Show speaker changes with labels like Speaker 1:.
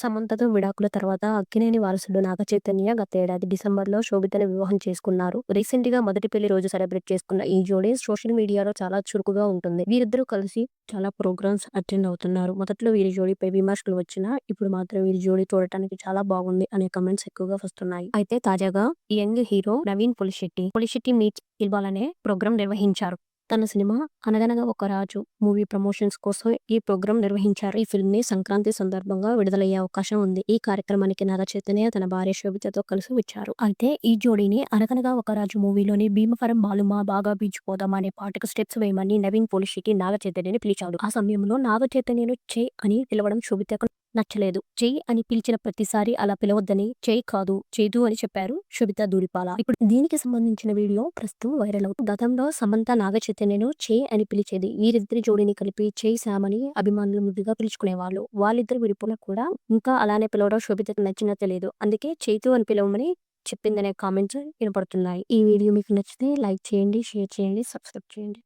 Speaker 1: సమంతతో విడాకుల తర్వాత అక్కినేని వారసుడు నాగ చైతన్య గత ఏడాది డిసెంబర్లో శోభితని వివాహం చేసుకున్నారు. రీసెంట్గా మొదటి పెళ్ళి రోజు సెలబ్రేట్ చేసుకున్న ఈ జోడీ సోషల్ మీడియాలో చాలా చురుకుగా ఉంటుంది. వీరిద్దరూ కలిసి చాలా ప్రోగ్రామ్స్ అటెండ్ అవుతున్నారు. మొదట్లో వీరి జోడీపై విమర్శలు వచ్చినా ఇప్పుడు మాత్రం వీరి జోడీ చూడటానికి చాలా బాగుంది అనే కమెంట్స్ ఎక్కువగా వస్తున్నాయి. అయితే తాజాగా young hero Naveen Polishetty Polishetty meet ఇవ్వాలనే ప్రోగ్రామ్ నిర్వహించారు. తన సినిమా అనగనగా ఒక రాజు మూవీ ప్రమోషన్స్ కోసం ఈ ప్రోగ్రాం నిర్వహించారు. ఈ ఫిల్మ్ని సంక్రాంతి సందర్భంగా విడుదలయ్యే అవకాశం ఉంది. ఈ కార్యక్రమానికి నాగ చైతన్య తన భార్య శోభితతో కలిసి వచ్చారు. అయితే ఈ జోడీని అనగనగా ఒక రాజు మూవీలోని భీమవరం బాలుమా బాగా బీచుపోదాం అనే పాటకు స్టెప్స్ వేయమని నవీన్ పోలిషికి నాగ చైతన్యని పిలిచాడు. ఆ సమయంలో నాగ చైతన్యను చే అని పిలవడం శోభితకు నచ్చలేదు. చెయ్యి అని పిలిచిన ప్రతిసారి అలా పిలవద్దని చేయి కాదు చేదు అని చెప్పారు శుభిత దూడిపాల ఇప్పుడు దీనికి సంబంధించిన వీడియో ప్రస్తుతం వైరల్ అవుతుంది గతంలో సమంత నాగ చైతన్యను చేయి అని పిలిచేది. వీరిద్దరి జోడిని కలిపి చేయి శామని అభిమానులు ముద్దుగా పిలుచుకునేవాళ్ళు. వాళ్ళిద్దరు విడిపోయినా కూడా ఇంకా అలానే పిలవడం శోభితకు నచ్చినా లేదు. అందుకే చేతు అని పిలవమని చెప్పిందనే కామెంట్స్ వినపడుతున్నాయి. ఈ వీడియో మీకు నచ్చితే లైక్ చేయండి షేర్ చేయండి సబ్స్క్రైబ్ చేయండి.